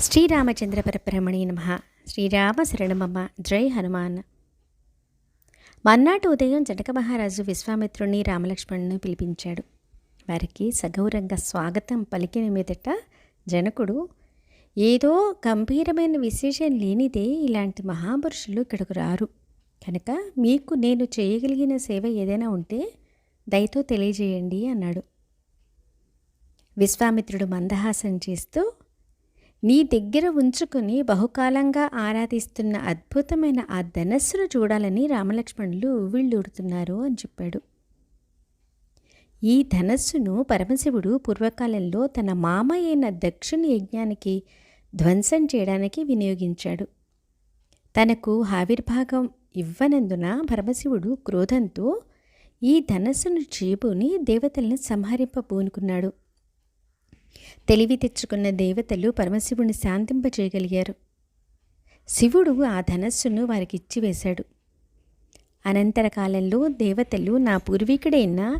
శ్రీరామచంద్ర పరబ్రహ్మణి నమ శ్రీరామ శరణమమ్మ జై హనుమాన్ మర్నాటి ఉదయం జనక మహారాజు విశ్వామిత్రుని రామలక్ష్మణుని పిలిపించాడు. వారికి సగౌరంగా స్వాగతం పలికిన మీదట జనకుడు ఏదో గంభీరమైన విశేషం లేనిదే ఇలాంటి మహాపురుషులు ఇక్కడకు రారు. కనుక మీకు నేను చేయగలిగిన సేవ ఏదైనా ఉంటే దయతో తెలియజేయండి అన్నాడు. విశ్వామిత్రుడు మందహాసం చేస్తూ నీ దగ్గర ఉంచుకుని బహుకాలంగా ఆరాధిస్తున్న అద్భుతమైన ఆ ధనస్సును చూడాలని రామలక్ష్మణులు ఉవ్విళ్ళూడుతున్నారు అని చెప్పాడు. ఈ ధనస్సును పరమశివుడు పూర్వకాలంలో తన మామ అయిన దక్షిణ యజ్ఞానికి ధ్వంసం చేయడానికి వినియోగించాడు. తనకు ఆవిర్భాగం ఇవ్వనందున పరమశివుడు క్రోధంతో ఈ ధనస్సును చేబుని దేవతలను సంహరింపబూనుకున్నాడు. తెలివి తెచ్చుకున్న దేవతలు పరమశివుని శాంతింపచేయగలిగారు. శివుడు ఆ ధనస్సును వారికి ఇచ్చివేశాడు అనంతర కాలంలో దేవతలు నా పూర్వీకుడైన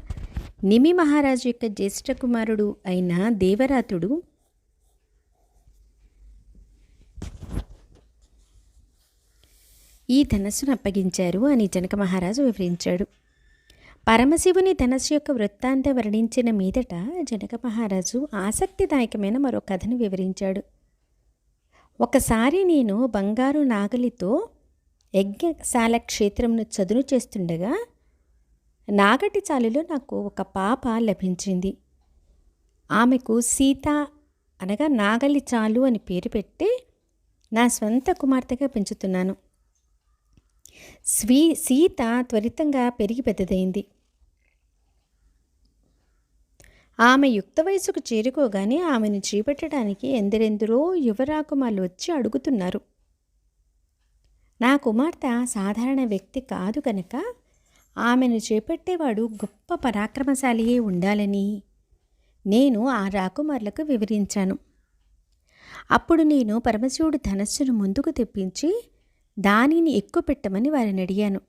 నిమి మహారాజు యొక్క జ్యేష్ఠ కుమారుడు అయిన దేవరాతుడు ఈ ధనస్సును అప్పగించారు అని జనక మహారాజు వివరించాడు. పరమశివుని ధనస్సు యొక్క వృత్తాంత వర్ణించిన మీదట జనక మహారాజు ఆసక్తిదాయకమైన మరో కథను వివరించాడు. ఒకసారి నేను బంగారు నాగలితో యజ్ఞశాల క్షేత్రంను చదును చేస్తుండగా నాగటి చాలులో నాకు ఒక పాప లభించింది. ఆమెకు సీత అనగా నాగలి చాలు అని పేరు పెట్టి నా స్వంత కుమార్తెగా పెంచుతున్నాను. స్వీ సీత త్వరితంగా పెరిగి పెద్దదైంది. ఆమె యుక్త వయసుకు చేరుకోగానే ఆమెను చేపట్టడానికి ఎందరెందరో యువరాకుమార్లు వచ్చి అడుగుతున్నారు. నా కుమార్తె సాధారణ వ్యక్తి కాదు కనుక ఆమెను చేపట్టేవాడు గొప్ప పరాక్రమశాలియే ఉండాలని నేను ఆ రాకుమార్లకు వివరించాను. అప్పుడు నేను పరమశివుడు ధనస్సును ముందుకు తెప్పించి దానిని ఎక్కుపెట్టమని వారిని అడిగాను.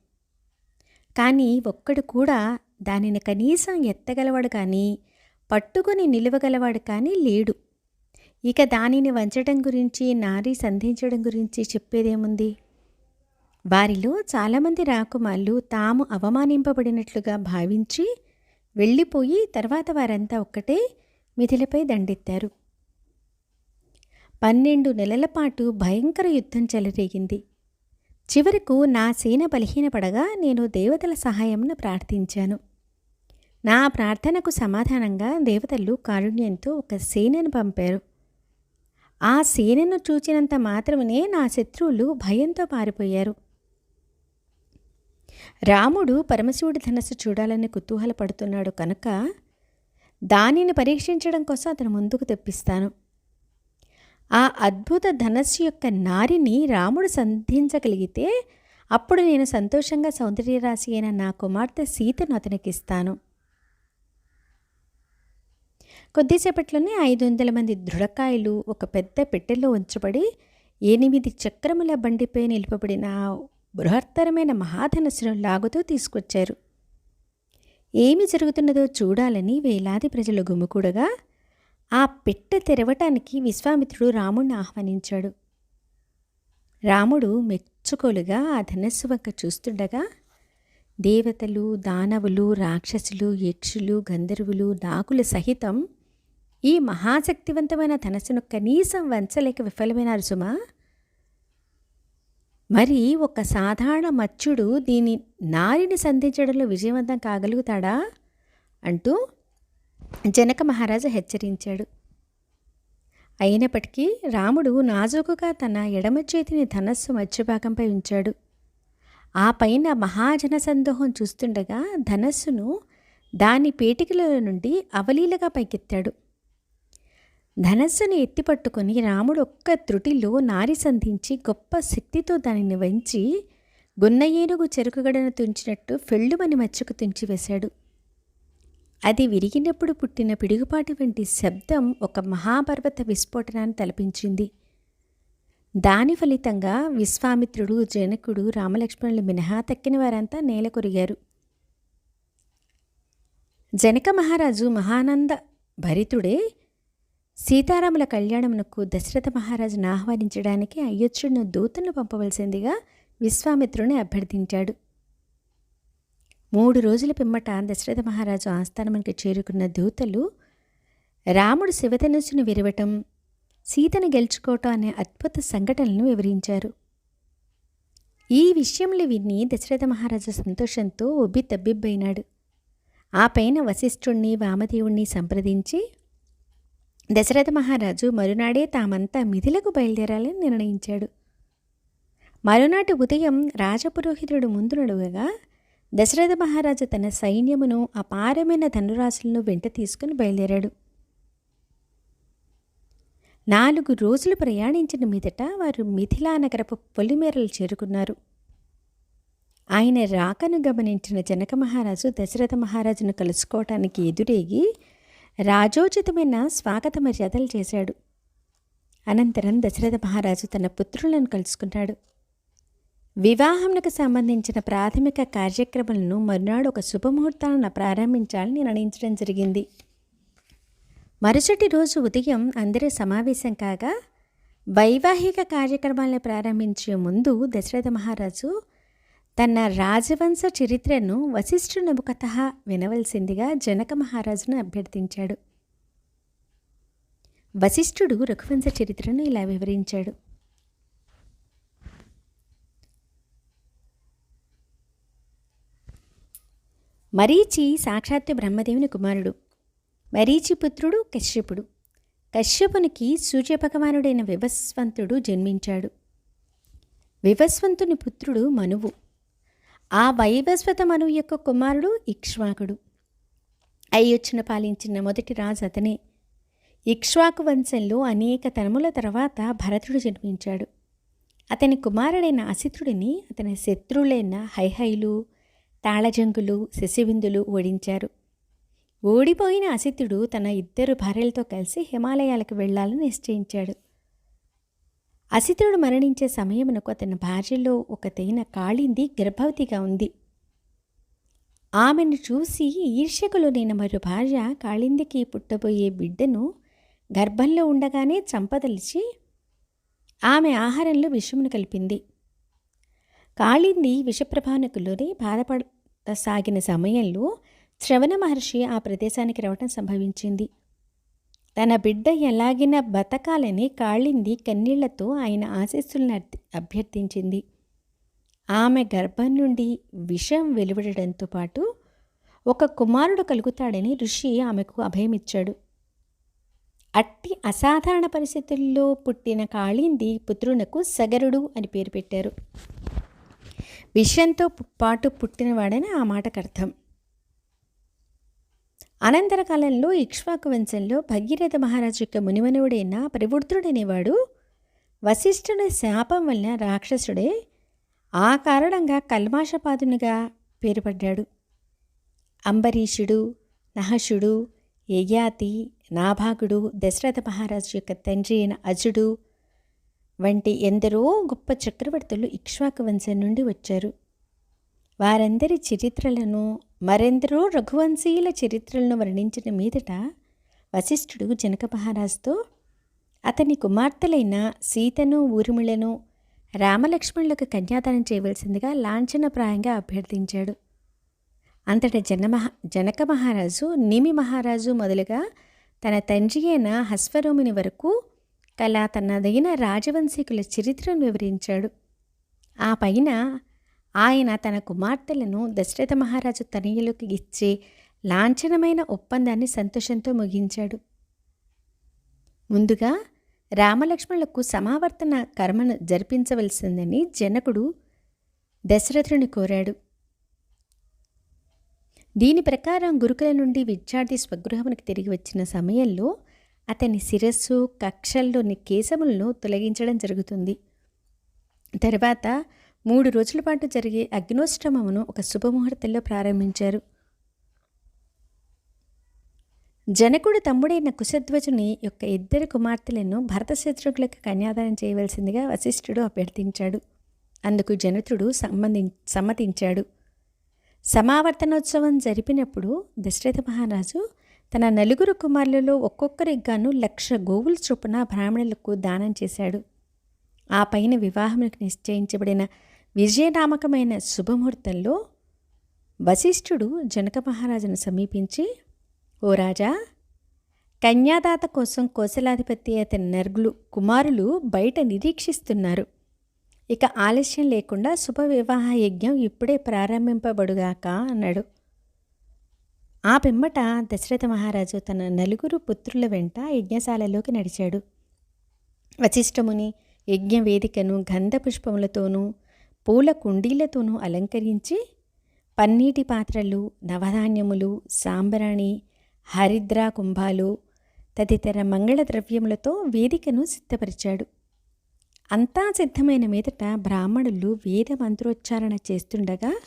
కానీ ఒక్కడు కూడా దానిని కనీసం ఎత్తగలవాడు కానీ పట్టుకుని నిలవగలవాడు కానీ లేడు. ఇక దానిని వంచడం గురించి నారీ సంధించడం గురించి చెప్పేదేముంది? వారిలో చాలామంది రాకుమార్లు తాము అవమానింపబడినట్లుగా భావించి వెళ్ళిపోయి తర్వాత వారంతా ఒక్కటే మిథిలపై దండెత్తారు. పన్నెండు నెలల పాటు భయంకర యుద్ధం చెలరేగింది. చివరకు నా సేన బలహీనపడగా నేను దేవతల సహాయంను ప్రార్థించాను. నా ప్రార్థనకు సమాధానంగా దేవతలు కారుణ్యంతో ఒక సేనను పంపారు. ఆ సేనను చూచినంత మాత్రమే నా శత్రువులు భయంతో పారిపోయారు. రాముడు పరమశివుడి ధనస్సు చూడాలని కుతూహలపడుతున్నాడు కనుక దానిని పరీక్షించడం కోసం అతను ముందుకు తెప్పిస్తాను. ఆ అద్భుత ధనస్సు యొక్క నారిని రాముడు సంధించగలిగితే అప్పుడు నేను సంతోషంగా సౌందర్యరాశి అయిన నా కుమార్తె సీతను అతనికిస్తాను. కొద్దిసేపట్లోనే ఐదు వందల మంది దృఢకాయలు ఒక పెద్ద పెట్టెలో ఉంచబడి ఎనిమిది చక్రముల బండిపై నిలుపబడిన బృహత్తరమైన మహాధనస్సును లాగుతూ తీసుకొచ్చారు. ఏమి జరుగుతున్నదో చూడాలని వేలాది ప్రజలు గుమికూడగా ఆ పెట్టె తెరవటానికి విశ్వామిత్రుడు రాముణ్ణి ఆహ్వానించాడు. రాముడు మెచ్చుకోలుగా ఆ ధనస్సు వంక చూస్తుండగా దేవతలు దానవులు రాక్షసులు యక్షులు గంధర్వులు నాగుల సహితం ఈ మహాశక్తివంతమైన ధనస్సును కనీసం వంచలేక విఫలమైనారు సుమా. మరి ఒక సాధారణ మత్స్యుడు దీని నారిని సంధించడంలో విజయవంతం కాగలుగుతాడా? అంటూ జనక మహారాజు హెచ్చరించాడు. అయినప్పటికీ రాముడు నాజూకుగా తన ఎడమ చేతిని ధనస్సు మధ్యభాగంపై ఉంచాడు. ఆ పైన మహాజన సందోహం చూస్తుండగా ధనస్సును దాని పేటికల నుండి అవలీలగా పైకెత్తాడు. ధనస్సును ఎత్తిపట్టుకొని రాముడు ఒక్క త్రుటిలో నారి సంధించి గొప్ప శక్తితో దానిని వంచి గున్న ఏనుగు చెరుకుగడను తుంచినట్టు ఫెళ్ళుమని మచ్చకు తుంచివేశాడు అది విరిగినప్పుడు పుట్టిన పిడుగుపాటి వంటి శబ్దం ఒక మహాపర్వత విస్ఫోటనాన్ని తలపించింది. దాని ఫలితంగా విశ్వామిత్రుడు జనకుడు రామలక్ష్మణులు మినహా తక్కిన వారంతా నేల కొరిగారు జనక మహారాజు మహానంద భరితుడే సీతారాముల కళ్యాణమునకు దశరథ మహారాజును ఆహ్వానించడానికి అయోధ్యుడిని దూతను పంపవలసిందిగా విశ్వామిత్రుని అభ్యర్థించాడు. మూడు రోజుల పిమ్మట దశరథ మహారాజు ఆస్థానమునికి చేరుకున్న దూతలు రాముడు శివధనుసును విరవటం సీతను గెలుచుకోవటం అనే అద్భుత సంఘటనలను వివరించారు. ఈ విషయంలో విని దశరథ మహారాజు సంతోషంతో ఉబ్బి తబ్బిబ్బైనాడు ఆ పైన వశిష్ఠుణ్ణి వామదేవుణ్ణి సంప్రదించి దశరథ మహారాజు మరునాడే తామంతా మిథిలకు బయలుదేరాలని నిర్ణయించాడు. మరునాటి ఉదయం రాజపురోహితుడు ముందు నడువగా దశరథ మహారాజు తన సైన్యమును అపారమైన ధనురాశులను వెంట తీసుకుని బయలుదేరాడు. నాలుగు రోజులు ప్రయాణించిన మీదట వారు మిథిలా నగరపు పొలిమేరలు చేరుకున్నారు. ఆయన రాకను గమనించిన జనక మహారాజు దశరథ మహారాజును కలుసుకోవటానికి ఎదురేగి రాజోచితమైన స్వాగత మర్యాదలు చేశాడు. అనంతరం దశరథ మహారాజు తన పుత్రులను కలుసుకున్నాడు వివాహంకు సంబంధించిన ప్రాథమిక కార్యక్రమాలను మరునాడు ఒక శుభముహూర్తాలను ప్రారంభించాలని నిర్ణయించడం జరిగింది. మరుసటి రోజు ఉదయం అందరూ సమావేశం కాగా వైవాహిక కార్యక్రమాలను ప్రారంభించే ముందు దశరథ మహారాజు తన రాజవంశ చరిత్రను వశిష్ఠుని కథ వినవలసిందిగా జనక మహారాజును అభ్యర్థించాడు. వశిష్ఠుడు రఘువంశ చరిత్రను ఇలా వివరించాడు. మరీచి సాక్షాత్తు బ్రహ్మదేవుని కుమారుడు. మరీచి పుత్రుడు కశ్యపుడు. కశ్యపునికి సూర్యభగవానుడైన వివస్వంతుడు జన్మించాడు. వివస్వంతుని పుత్రుడు మనువు. ఆ వైవస్వత మనువు యొక్క కుమారుడు ఇక్ష్వాకుడు. అయ్యొచ్చిన పాలించిన మొదటి రాజు అతనే. ఇక్ష్వాకు వంశంలో అనేక తరముల తర్వాత భరతుడు జన్మించాడు. అతని కుమారుడైన అసితుడిని అతని శత్రువులైన హైహైలు తాళజంగులు శశివిందులు ఓడించారు. ఓడిపోయిన అసితుడు తన ఇద్దరు భార్యలతో కలిసి హిమాలయాలకు వెళ్ళాలని నిశ్చయించాడు. అసితుడు మరణించే సమయమునకు అతని భార్యలో ఒకతైన కాళింది గర్భవతిగా ఉంది. ఆమెను చూసి ఈర్ష్యకులు నేను మరో భార్య కాళిందికి పుట్టబోయే బిడ్డను గర్భంలో ఉండగానే చంపదలిచి ఆమె ఆహారంలో విషమును కలిపింది. కాళింది విషప్రభానకులోనే బాధపడసాగిన సమయంలో శ్రవణ మహర్షి ఆ ప్రదేశానికి రావటం సంభవించింది. తన బిడ్డ ఎలాగిన బతకాలని కాళింది కన్నీళ్ళతో ఆయన ఆశీస్సులను అభ్యర్థించింది. ఆమె గర్భం నుండి విషం వెలువడడంతో పాటు ఒక కుమారుడు కలుగుతాడని ఋషి ఆమెకు అభయమిచ్చాడు. అట్టి అసాధారణ పరిస్థితుల్లో పుట్టిన కాళింది పుత్రునకు సగరుడు అని పేరు పెట్టారు. విషంతో పాటు పుట్టినవాడని ఆ మాటకు అర్థం అనంతర కాలంలో ఇక్ష్వాకు వంశంలో భగీరథ మహారాజు యొక్క మునిమనువుడైన ప్రవృద్ధుడనేవాడు వశిష్ఠుని శాపం వలన రాక్షసుడే ఆ కారణంగా కల్మాషపాదునిగా పేరుపడ్డాడు. అంబరీషుడు నహషుడు యయాతి నాభాగుడు దశరథ మహారాజు యొక్క తండ్రి అయిన అజుడు వంటి ఎందరో గొప్ప చక్రవర్తులు ఇక్ష్వాకు వంశం నుండి వచ్చారు. వారందరి చరిత్రలను మరెందరో రఘువంశీయుల చరిత్రలను వర్ణించిన మీదట వశిష్ఠుడు జనక మహారాజుతో అతని కుమార్తెలైన సీతను ఊర్మిళను రామలక్ష్మణులకు కన్యాదానం చేయవలసిందిగా లాంఛనప్రాయంగా అభ్యర్థించాడు. అంతట జనమహ జనక మహారాజు నిమి మహారాజు మొదలుగా తన తండ్రి అయిన హస్వరోమిని వరకు కళా తనదైన రాజవంశీకుల చరిత్రను వివరించాడు. ఆ పైన ఆయన తన కుమార్తెలను దశరథ మహారాజు తనయులకు ఇచ్చే లాంఛనమైన ఒప్పందాన్ని సంతోషంతో ముగించాడు. ముందుగా రామలక్ష్మణులకు సమావర్తన కర్మను జరిపించవలసిందని జనకుడు దశరథుని కోరాడు. దీని ప్రకారం గురుకుల నుండి విద్యార్థి స్వగృహమునికి తిరిగి వచ్చిన సమయంలో అతని శిరస్సు కక్షల్లోని కేశములను తొలగించడం జరుగుతుంది. తర్వాత మూడు రోజుల పాటు జరిగే అగ్నోష్టమమును ఒక శుభముహూర్తంలో ప్రారంభించారు. జనకుడు తమ్ముడైన కుశధ్వజుని యొక్క ఇద్దరు కుమార్తెలను భరత శత్రుకులకు కన్యాదానం చేయవలసిందిగా వశిష్ఠుడు అభ్యర్థించాడు. అందుకు జనతుడు సంబంధి సమ్మతించాడు. సమావర్తనోత్సవం జరిపినప్పుడు దశరథ మహారాజు తన నలుగురు కుమారులలో ఒక్కొక్కరికి గాను లక్ష గోవుల చొప్పున బ్రాహ్మణులకు దానం చేశాడు. ఆ పైన వివాహములకు నిశ్చయించబడిన విజయనామకమైన శుభముహూర్తంలో వశిష్ఠుడు జనక మహారాజును సమీపించి ఓ రాజా కన్యాదాత కోసం కోసలాధిపతి అతని నర్గులు కుమారులు బయట నిరీక్షిస్తున్నారు. ఇక ఆలస్యం లేకుండా శుభ వివాహ యజ్ఞం ఇప్పుడే ప్రారంభింపబడుగాక అన్నాడు. ఆ పిమ్మట దశరథ మహారాజు తన నలుగురు పుత్రుల వెంట యజ్ఞశాలలోకి నడిచాడు. వశిష్ఠముని యజ్ఞ వేదికను గంధ పుష్పములతోనూ పూల కుండీలతోనూ అలంకరించి పన్నీటి పాత్రలు నవధాన్యములు సాంబ్రాణి హరిద్రా కుంభాలు తదితర మంగళ ద్రవ్యములతో వేదికను సిద్ధపరిచాడు. అంతా సిద్ధమైన మీదట బ్రాహ్మణులు వేద మంత్రోచ్చారణ చేస్తుండగా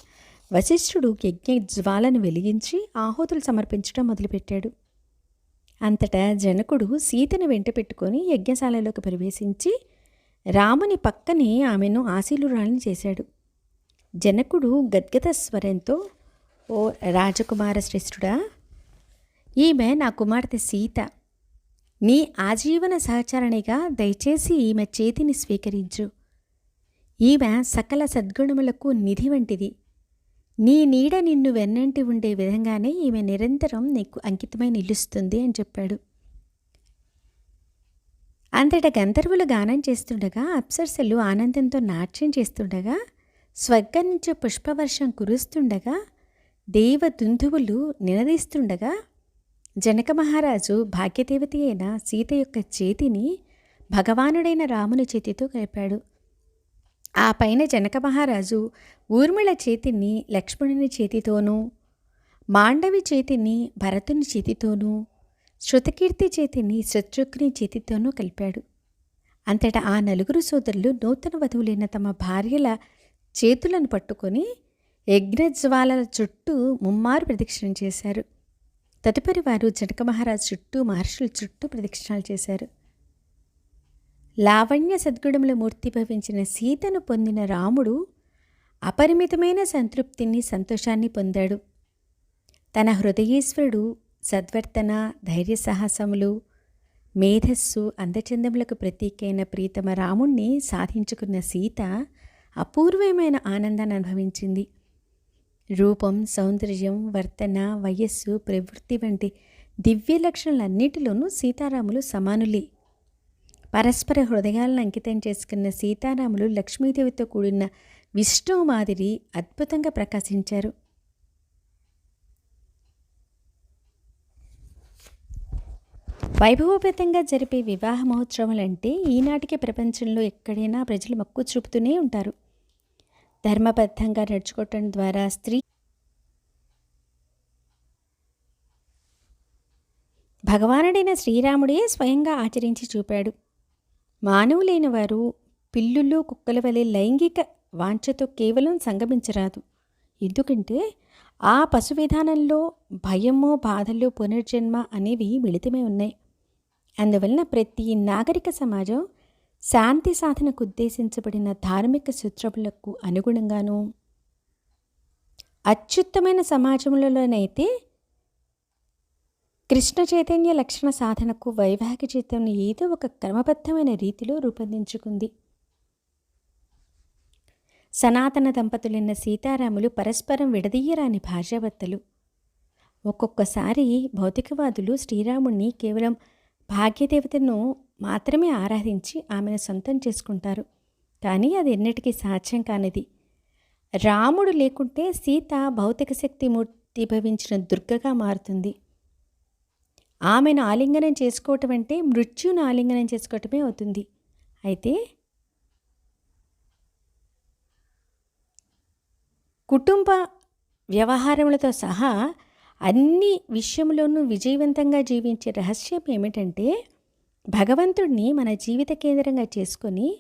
వశిష్ఠుడు యజ్ఞ జ్వాలను వెలిగించి ఆహుతులు సమర్పించడం మొదలుపెట్టాడు. అంతటా జనకుడు సీతను వెంట పెట్టుకొని యజ్ఞశాలలోకి ప్రవేశించి రాముని పక్కనే ఆమెను ఆశీలురాణి చేశాడు. జనకుడు గద్గద స్వరంతో ఓ రాజకుమార శ్రేష్ఠుడా ఈమె నా కుమార్తె సీత. నీ ఆజీవన సహచరణిగా దయచేసి ఈమె చేతిని స్వీకరించు. ఈమె సకల సద్గుణములకు నిధి వంటిది. నీ నీడ నిన్ను వెన్నంటి ఉండే విధంగానే ఈమె నిరంతరం నీకు అంకితమై నిలుస్తుంది అని చెప్పాడు. అంతట గంధర్వులు గానం చేస్తుండగా అప్సరసలు ఆనందంతో నాట్యం చేస్తుండగా స్వర్గం నుంచి పుష్పవర్షం కురుస్తుండగా దేవ దుందువులు నినదిస్తుండగా జనక మహారాజు భాగ్యదేవతి అయిన సీత యొక్క చేతిని భగవానుడైన రాముని చేతితో కలిపాడు. ఆ పైన జనక మహారాజు ఊర్మిళ చేతిని లక్ష్మణుని చేతితోనూ మాండవి చేతిని భరతుని చేతితోనూ శృతకీర్తి చేతిని శత్రుఘ్ని చేతితోనూ కలిపాడు. అంతటా ఆ నలుగురు సోదరులు నూతన వధువులైన తమ భార్యల చేతులను పట్టుకొని యజ్ఞజ్వాలల చుట్టూ ముమ్మారు ప్రదక్షిణం చేశారు. తదుపరి వారు జనక మహారాజు చుట్టూ మహర్షుల చుట్టూ ప్రదక్షిణాలు చేశారు. లావణ్య సద్గుణముల మూర్తిభవించిన సీతను పొందిన రాముడు అపరిమితమైన సంతృప్తిని సంతోషాన్ని పొందాడు. తన హృదయేశ్వరుడు సద్వర్తన ధైర్య సాహసములు మేధస్సు అందచందములకు ప్రతీకైన ప్రీతమ రాముణ్ణి సాధించుకున్న సీత అపూర్వమైన ఆనందాన్ని అనుభవించింది. రూపం సౌందర్యం వర్తన వయస్సు ప్రవృత్తి వంటి దివ్య లక్షణాలన్నిటిలోనూ సీతారాములు సమానులే. పరస్పర హృదయాలను అంకితం చేసుకున్న సీతారాములు లక్ష్మీదేవితో కూడిన విష్ణువు మాదిరి అద్భుతంగా ప్రకాశించారు. వైభవోపేతంగా జరిపే వివాహ మహోత్సవాలంటే ఈనాటికే ప్రపంచంలో ఎక్కడైనా ప్రజలు మక్కువ చూపుతూనే ఉంటారు. ధర్మబద్ధంగా నడుచుకోవటం ద్వారా స్త్రీ భగవానుడైన శ్రీరాముడే స్వయంగా ఆచరించి చూపాడు. మానవులైన వారు పిల్లులు కుక్కల వలె లైంగిక వాంఛతో కేవలం సంగమించరాదు. ఎందుకంటే ఆ పశు విధానంలో భయము బాధలు పునర్జన్మ అనేవి మిళితమే ఉన్నాయి. అందువలన ప్రతి నాగరిక సమాజం శాంతి సాధనకు ఉద్దేశించబడిన ధార్మిక సూత్రములకు అనుగుణంగాను అత్యుత్తమైన సమాజంలోనైతే కృష్ణ చైతన్య లక్షణ సాధనకు వైవాహిక జీవితం ఏదో ఒక క్రమబద్ధమైన రీతిలో రూపొందించుకుంది. సనాతన దంపతులైన సీతారాములు పరస్పరం విడదీయరాని భార్యాభర్తలు. ఒక్కొక్కసారి భౌతికవాదులు శ్రీరాముణ్ణి కేవలం భాగ్యదేవతను మాత్రమే ఆరాధించి ఆమెను సొంతం చేసుకుంటారు. కానీ అది ఎన్నటికీ సాధ్యం కానిది. రాముడు లేకుంటే సీత భౌతిక శక్తి మూర్తి భవించిన దుర్గగా మారుతుంది. ఆమెను ఆలింగనం చేసుకోవటం అంటే మృత్యును ఆలింగనం చేసుకోవటమే అవుతుంది. అయితే కుటుంబ వ్యవహారములతో సహా అన్ని విషయంలోనూ విజయవంతంగా జీవించే రహస్యం ఏమిటంటే భగవంతుడిని మన జీవిత కేంద్రంగా చేసుకొని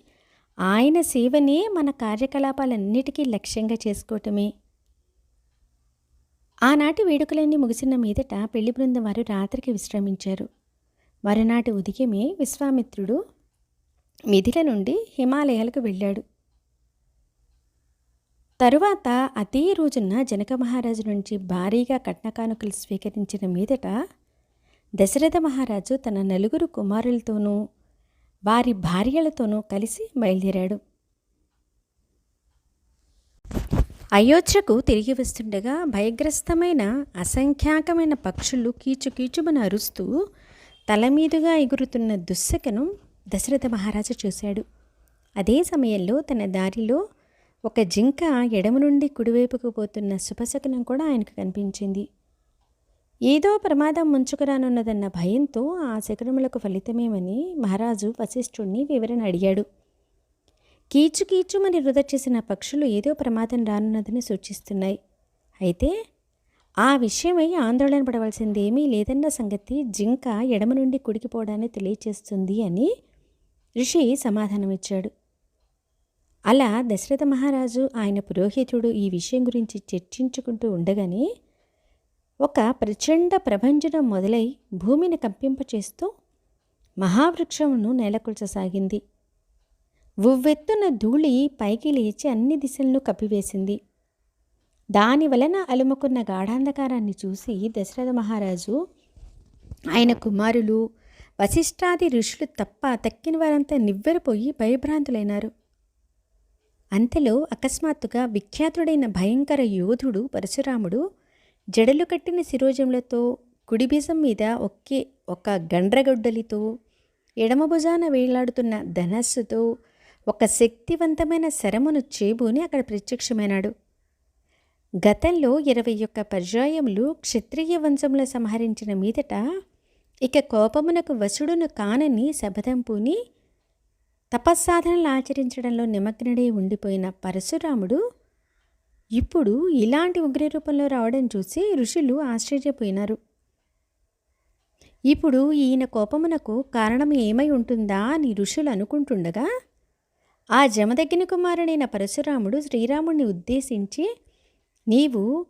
ఆయన సేవనే మన కార్యకలాపాలన్నిటికీ లక్ష్యంగా చేసుకోవటమే. ఆనాటి వేడుకలన్నీ ముగిసిన మీదట పెళ్ళి బృందం వారు రాత్రికి విశ్రమించారు. మరునాటి ఉదయమే విశ్వామిత్రుడు మిథిల నుండి హిమాలయాలకు వెళ్ళాడు. తరువాత అదే రోజున జనక మహారాజు నుంచి భారీగా కట్నకానుకలు స్వీకరించిన మీదట దశరథ మహారాజు తన నలుగురు కుమారులతోనూ వారి భార్యలతోనూ కలిసి బయలుదేరాడు. అయోధ్యకు తిరిగి వస్తుండగా భయగ్రస్తమైన అసంఖ్యాకమైన పక్షులు కీచుకీచుమని అరుస్తూ తల మీదుగా ఎగురుతున్న దుస్సకను దశరథ మహారాజు చూశాడు. అదే సమయంలో తన దారిలో ఒక జింక ఎడమ నుండి కుడివైపుకు పోతున్న శుభశకనం కూడా ఆయనకు కనిపించింది. ఏదో ప్రమాదం ముంచుకురానున్నదన్న భయంతో ఆ శకనములకు ఫలితమేమని మహారాజు వశిష్ఠుణ్ణి వివరణ అడిగాడు. కీచు కీచుమని వృధ చేసిన పక్షులు ఏదో ప్రమాదం రానున్నదని సూచిస్తున్నాయి. అయితే ఆ విషయమై ఆందోళన పడవలసిందేమీ లేదన్న సంగతి జింక ఎడమ నుండి కుడికిపోవడాన్ని తెలియచేస్తుంది అని ఋషి సమాధానమిచ్చాడు. అలా దశరథ మహారాజు ఆయన పురోహితుడు ఈ విషయం గురించి చర్చించుకుంటూ ఉండగానే ఒక ప్రచండ ప్రభంజనం మొదలై భూమిని కంపింపచేస్తూ మహావృక్షమును నేలకొల్చసాగింది. ఉవ్వెత్తున ధూళి పైకి లేచి అన్ని దిశలను కప్పివేసింది. దాని వలన అలుముకున్న గాఢాంధకారాన్ని చూసి దశరథ మహారాజు ఆయన కుమారులు వశిష్ఠాది ఋషులు తప్ప తక్కిన వారంతా నివ్వెరపోయి భయభ్రాంతులైనారు. అంతలో అకస్మాత్తుగా విఖ్యాతుడైన భయంకర యోధుడు పరశురాముడు జడలు కట్టిన శిరోజములతో కుడిబీజం మీద ఒకే ఒక గండ్రగొడ్డలితో ఎడమ భుజాన వేలాడుతున్న ధనస్సుతో ఒక శక్తివంతమైన శరమును చేబూని అక్కడ ప్రత్యక్షమైనాడు. గతంలో ఇరవై ఒక్క పర్యాయములు క్షత్రియ వంశంలో సంహరించిన మీదట ఇక కోపమునకు వసుడును కానని శబదం పూని తపస్సాధనలు ఆచరించడంలో నిమగ్నుడై ఉండిపోయిన పరశురాముడు ఇప్పుడు ఇలాంటి ఉగ్రరూపంలో రావడం చూసి ఋషులు ఆశ్చర్యపోయినారు. ఇప్పుడు ఈయన కోపమునకు కారణం ఏమై ఉంటుందా అని ఋషులు అనుకుంటుండగా ఆ జమదగ్గిన కుమారుడైన పరశురాముడు శ్రీరాముడిని ఉద్దేశించి నీవు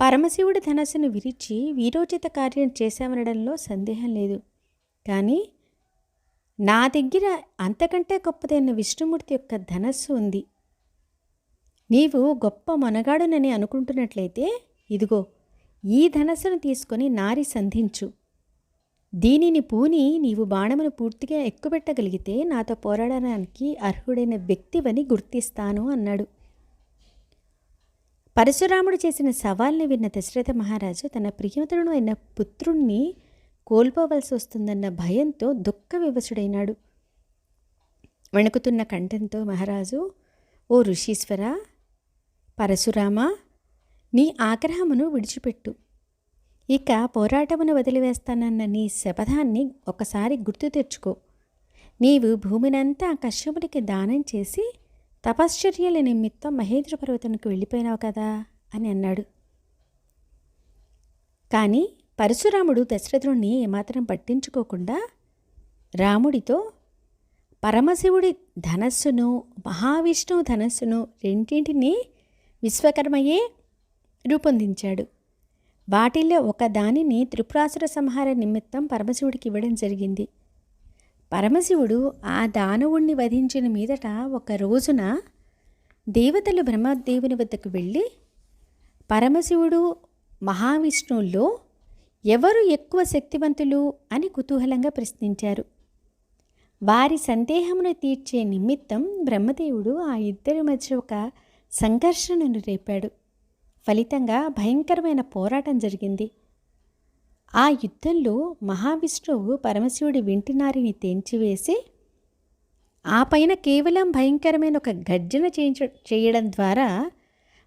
పరమశివుడి ధనస్సును విరిచి వీరోచిత కార్యం చేశామనడంలో సందేహం లేదు. కానీ నా దగ్గర అంతకంటే గొప్పదైన విష్ణుమూర్తి యొక్క ధనస్సు ఉంది. నీవు గొప్ప మనగాడునని అనుకుంటున్నట్లయితే ఇదిగో ఈ ధనస్సును తీసుకొని నారి సంధించు. దీనిని పూని నీవు బాణమును పూర్తిగా ఎక్కుపెట్టగలిగితే నాతో పోరాడడానికి అర్హుడైన వ్యక్తివని గుర్తిస్తాను అన్నాడు. పరశురాముడు చేసిన సవాల్ని విన్న దశరథ మహారాజు తన ప్రియమతుడు అయిన పుత్రుణ్ణి కోల్పోవలసి వస్తుందన్న భయంతో దుఃఖ వివసుడైనాడు వణుకుతున్న కంఠంతో మహారాజు ఓ ఋషీశ్వర పరశురామ నీ ఆగ్రహమును విడిచిపెట్టు. ఇక పోరాటమును వదిలివేస్తానన్న నీ శపథాన్ని ఒకసారి గుర్తు తెచ్చుకో. నీవు భూమినంతా కశ్యపుడికి దానం చేసి తపశ్చర్యల నిమిత్తం మహేంద్ర పర్వతానికి వెళ్ళిపోయినావు కదా అని అన్నాడు. కానీ పరశురాముడు దశరథుడిని ఏమాత్రం పట్టించుకోకుండా రాముడితో పరమశివుడి ధనస్సును మహావిష్ణువు ధనస్సును రెండింటినీ విశ్వకర్మయే రూపొందించాడు. వాటిల్లో ఒక దానిని త్రిపురాసుర సంహార నిమిత్తం పరమశివుడికి ఇవ్వడం జరిగింది. పరమశివుడు ఆ దానవుణ్ణి వధించిన మీదట ఒక రోజున దేవతలు బ్రహ్మదేవుని వద్దకు వెళ్ళి పరమశివుడు మహావిష్ణువుల్లో ఎవరు ఎక్కువ శక్తివంతులు అని కుతూహలంగా ప్రశ్నించారు. వారి సందేహమును తీర్చే నిమిత్తం బ్రహ్మదేవుడు ఆ ఇద్దరి మధ్య ఒక సంఘర్షణను రేపాడు. ఫలితంగా భయంకరమైన పోరాటం జరిగింది. ఆ యుద్ధంలో మహావిష్ణువు పరమశివుడి వింటినారిని తెంచివేసి ఆ పైన కేవలం భయంకరమైన ఒక గర్జన చేయించ చేయడం ద్వారా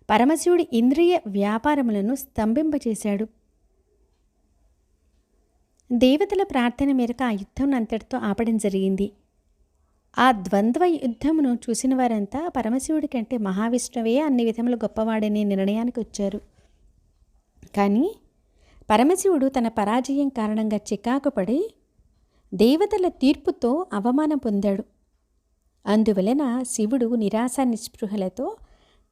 పరమశివుడి ఇంద్రియ వ్యాపారములను స్తంభింపచేశాడు. దేవతల ప్రార్థన మేరకు ఆ యుద్ధం అంతటితో ఆపడం జరిగింది. ఆ ద్వంద్వ యుద్ధమును చూసిన వారంతా పరమశివుడి కంటే మహావిష్ణువే అన్ని విధములు గొప్పవాడనే నిర్ణయానికి వచ్చారు. కానీ పరమశివుడు తన పరాజయం కారణంగా చికాకుపడి దేవతల తీర్పుతో అవమానం పొందాడు. అందువలన శివుడు నిరాశ నిస్పృహలతో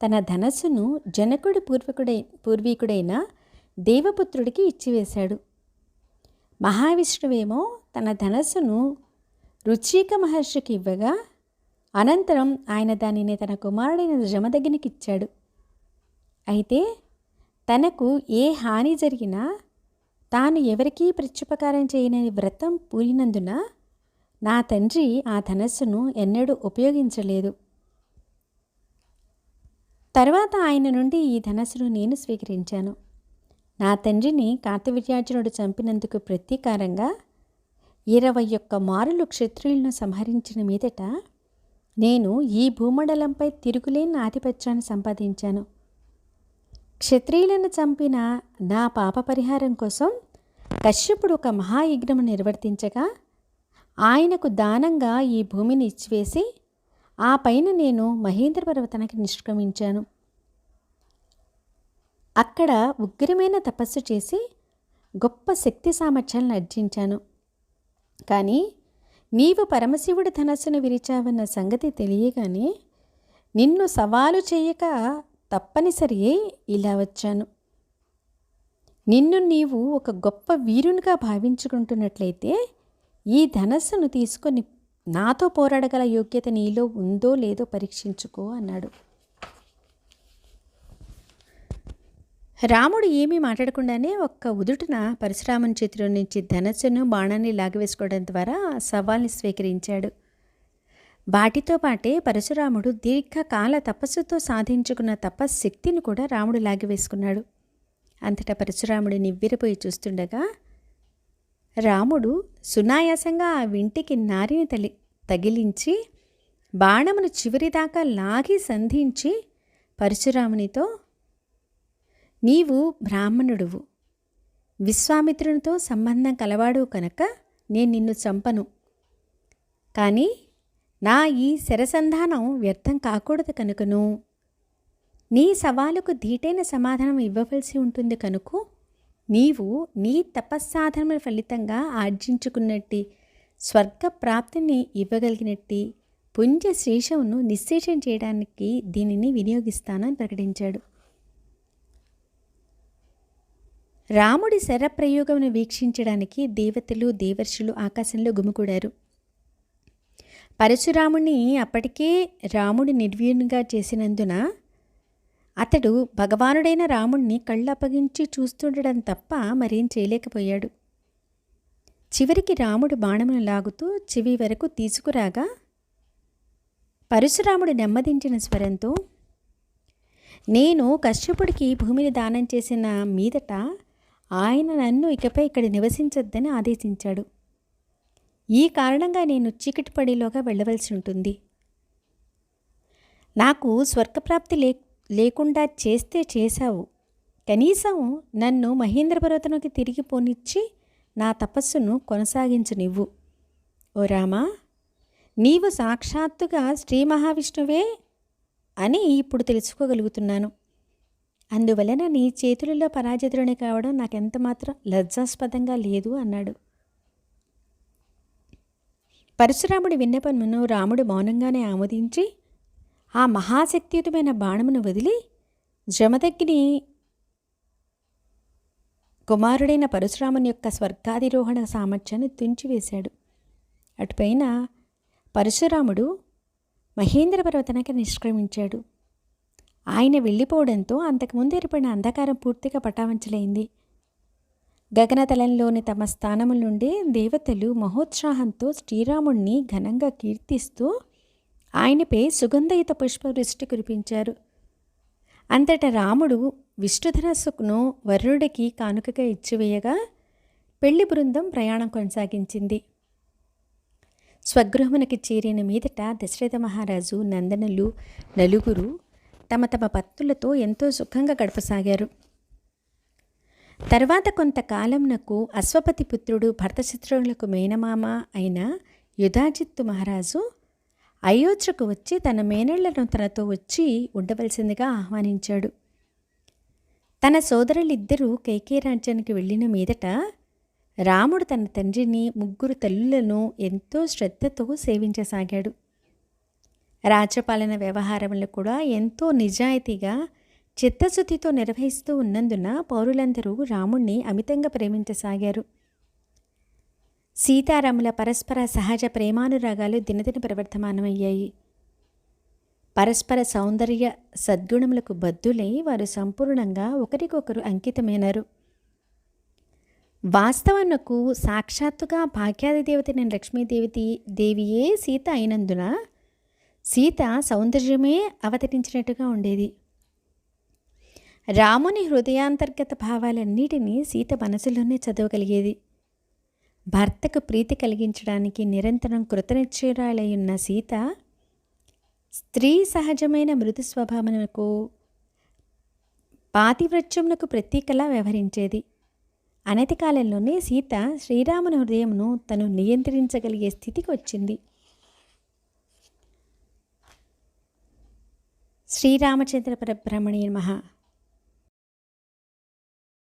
తన ధనస్సును జనకుడి పూర్వకుడై పూర్వీకుడైన దేవపుత్రుడికి ఇచ్చివేశాడు. మహావిష్ణువేమో తన ధనస్సును రుచిక మహర్షికి ఇవ్వగా అనంతరం ఆయన దానిని తన కుమారుడైన జమదగ్నికి ఇచ్చాడు. అయితే తనకు ఏ హాని జరిగినా తాను ఎవరికీ ప్రత్యుపకారం చేయని వ్రతం పూరినందున నా తండ్రి ఆ ధనస్సును ఎన్నడూ ఉపయోగించలేదు. తర్వాత ఆయన నుండి ఈ ధనస్సును నేను స్వీకరించాను. నా తండ్రిని కార్తవీర్యార్జునుడు చంపినందుకు ప్రతీకారంగా ఇరవై ఒక్క మారులు క్షత్రియులను సంహరించిన మీదట నేను ఈ భూమండలంపై తిరుగులేని ఆధిపత్యాన్ని సంపాదించాను. క్షత్రియులను చంపిన నా పాప పరిహారం కోసం కశ్యపుడు ఒక మహాయజ్ఞము నిర్వర్తించగా ఆయనకు దానంగా ఈ భూమిని ఇచ్చివేసి ఆ పైన నేను మహేంద్ర పర్వతానికి నిష్క్రమించాను. అక్కడ ఉగ్రమైన తపస్సు చేసి గొప్ప శక్తి సామర్థ్యాలను అర్జించాను. కానీ నీవు పరమశివుడి ధనస్సును విరిచావన్న సంగతి తెలియగానే నిన్ను సవాలు చేయక తప్పనిసరి ఇలా వచ్చాను. నిన్ను నీవు ఒక గొప్ప వీరునిగా భావించుకుంటున్నట్లయితే ఈ ధనస్సును తీసుకొని నాతో పోరాడగల యోగ్యత నీలో ఉందో లేదో పరీక్షించుకో అన్నాడు. రాముడు ఏమీ మాట్లాడకుండానే ఒక్క ఉదుటున పరశురాముని చేతిలో నుంచి ధనస్సును బాణాన్ని లాగివేసుకోవడం ద్వారా సవాల్ని స్వీకరించాడు. వాటితో పాటే పరశురాముడు దీర్ఘకాల తపస్సుతో సాధించుకున్న తపశ్శక్తిని కూడా రాముడు లాగివేసుకున్నాడు. అంతటా పరశురాముడు నివ్విరిపోయి చూస్తుండగా రాముడు సునాయాసంగా ఆ వింటికి నారిని తలి తగిలించి బాణమును చివరిదాకా లాగి సంధించి పరశురామునితో నీవు బ్రాహ్మణుడువు. విశ్వామిత్రునితో సంబంధం కలవాడు కనుక నేను నిన్ను చంపను. కానీ నా ఈ శరసంధానం వ్యర్థం కాకూడదు కనుకను. నీ సవాలుకు ధీటైన సమాధానం ఇవ్వవలసి ఉంటుంది కనుక. నీవు నీ తపస్సాధనల ఫలితంగా ఆర్జించుకున్నట్టి స్వర్గ ప్రాప్తిని ఇవ్వగలిగినట్టి పుంజ శేషమును నిశ్శేషం చేయడానికి దీనిని వినియోగిస్తానని ప్రకటించాడు. రాముడి శరప్రయోగమును వీక్షించడానికి దేవతలు దేవర్షులు ఆకాశంలో గుమికూడారు. పరశురాముణ్ణి అప్పటికే రాముడి నిర్వీణుగా చేసినందున అతడు భగవానుడైన రాముణ్ణి కళ్ళప్పగించి చూస్తుండడం తప్ప మరేం చేయలేకపోయాడు. చివరికి రాముడు బాణమును లాగుతూ చివి వరకు తీసుకురాగా పరశురాముడు నెమ్మదించిన స్వరంతో నేను కశ్యపుడికి భూమిని దానం చేసిన మీదట ఆయన నన్ను ఇకపై ఇక్కడ నివసించొద్దని ఆదేశించాడు. ఈ కారణంగా నేను చీకటిపడిలోగా వెళ్ళవలసి ఉంటుంది. నాకు స్వర్గప్రాప్తి లే లేకుండా చేస్తే చేశావు. కనీసం నన్ను మహేంద్ర పర్వతంలోకి తిరిగి పోనిచ్చి నా తపస్సును కొనసాగించనివ్వు ఓ రామా నీవు సాక్షాత్తుగా శ్రీ మహావిష్ణువే అని ఇప్పుడు తెలుసుకోగలుగుతున్నాను. అందువలన నీ చేతులలో పరాజితుడిని కావడం నాకెంత మాత్రం లజ్జాస్పదంగా లేదు అన్నాడు. పరశురాముడి విన్నపమును రాముడు మౌనంగానే ఆమోదించి ఆ మహాశక్తియుతమైన బాణమును వదిలి జమదగ్ని కుమారుడైన పరశురాముని యొక్క స్వర్గాధిరోహణ సామర్థ్యాన్ని తుంచివేశాడు. అటుపైన పరశురాముడు మహేంద్ర పర్వతానికి నిష్క్రమించాడు. ఆయన వెళ్ళిపోవడంతో అంతకుముందు ఏర్పడిన అంధకారం పూర్తిగా పటావంచలైంది. గగనతలంలోని తమ స్థానముల నుండి దేవతలు మహోత్సాహంతో శ్రీరాముణ్ణి ఘనంగా కీర్తిస్తూ ఆయనపై సుగంధయుత పుష్పవృష్టి కురిపించారు. అంతటా రాముడు విష్ణుధనస్సును వరుణుడికి కానుకగా ఇచ్చివేయగా పెళ్ళి బృందం ప్రయాణం కొనసాగించింది. స్వగృహమునకి చేరిన మీదట దశరథ మహారాజు నందనులు నలుగురు తమ తమ భక్తులతో ఎంతో సుఖంగా గడపసాగారు. తర్వాత కొంతకాలంనకు అశ్వపతి పుత్రుడు భర్తశత్రువులకు మేనమామ అయిన యుధాజిత్తు మహారాజు అయోధ్యకు వచ్చి తన మేనళ్ళను తనతో వచ్చి ఉండవలసిందిగా ఆహ్వానించాడు. తన సోదరులిద్దరూ కైకే రాజ్యానికి వెళ్ళిన మీదట రాముడు తన తండ్రిని ముగ్గురు తల్లులను ఎంతో శ్రద్ధతో సేవించసాగాడు. రాజ్యపాలన వ్యవహారంలో కూడా ఎంతో నిజాయితీగా చిత్తశుద్ధితో నిర్వహిస్తూ ఉన్నందున పౌరులందరూ రాముణ్ణి అమితంగా ప్రేమించసాగారు. సీతారాముల పరస్పర సహజ ప్రేమానురాగాలు దినదిన ప్రవర్తమానమయ్యాయి పరస్పర సౌందర్య సద్గుణములకు బద్దులై వారు సంపూర్ణంగా ఒకరికొకరు అంకితమైనారు. వాస్తవనకు సాక్షాత్తుగా భాగ్యాది దేవతైన లక్ష్మీదేవతి దేవియే సీత అయినందున సీత సౌందర్యమే అవతరించినట్టుగా ఉండేది. రాముని హృదయాంతర్గత భావాలన్నిటినీ సీత మనసులోనే చదవగలిగేది. భర్తకు ప్రీతి కలిగించడానికి నిరంతరం కృతనిశ్చయురాలయ్యున్న ఉన్న సీత స్త్రీ సహజమైన మృదు స్వభావమునకు పాతివృత్యమునకు ప్రతీకలా వ్యవహరించేది. అనతి కాలంలోనే సీత శ్రీరాముని హృదయమును తను నియంత్రించగలిగే స్థితికి వచ్చింది. శ్రీరామచంద్ర పరబ్రహ్మణి మహా